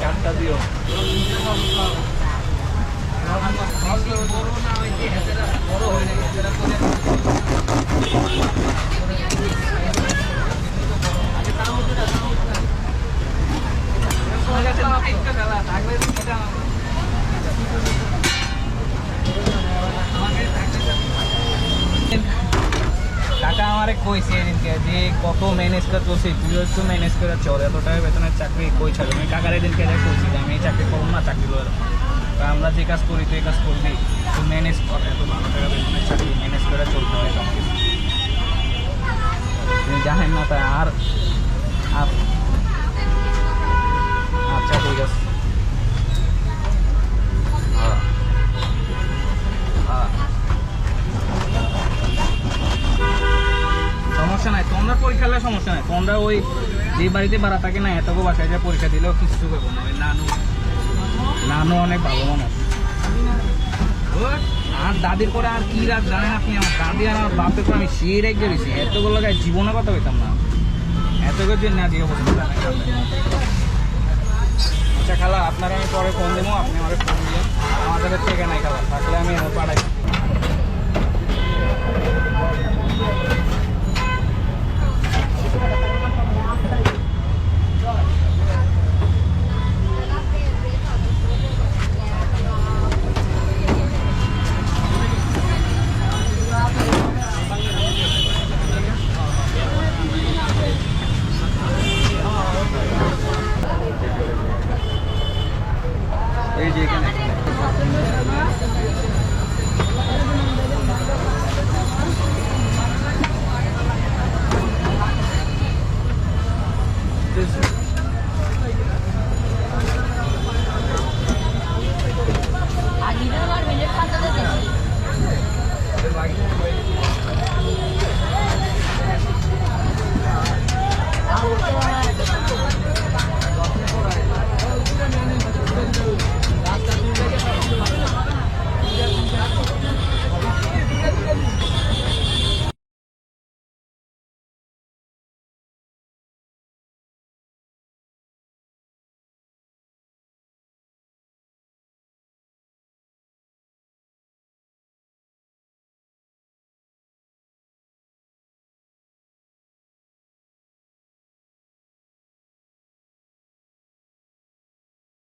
চারটা দিও বড় বড় হয়ে গেছে আমারে কইছে এদিনকে যে কত ম্যানেজ করে চলছে তুই একটু ম্যানেজ করে চল। এত টাকা বেতনের চাকরি কই ছাড়বে? আমি কাকার এদিনকে যা কইছি আমি এই চাকরি করব না, চাকরি করে তা আমরা যে কাজ করি, তুই কাজ করবি। তুই ম্যানেজ কর, এত ভালো টাকা বেতনের চাকরি ম্যানেজ করে চলতে হয় সব তুমি জানেন না তাই আর আর তোমরা পরীক্ষা হলে সমস্যা নাই। তোমরা ওই যে বাড়িতে ভাড়া থাকে না এতগো বাসায় যা পরীক্ষা দিলেও কিছু করব না। ওই নানু নানু অনেক ভালো মানুষ আর দাদির পরে আর কি রাত জানেন আপনি? আমার দাদি আর আমার বাপের করে আমি সেই রেগে গেছি এতগুলো গায়ে জীবনে কথা হইতাম না। যে না দিয়ে আপনি। আচ্ছা খালা, আপনারা আমি পরে ফোন দেবো, আপনি আমার ফোন দিলেন আমাদের থেকে নাই খালা থাকলে আমি পাঠাই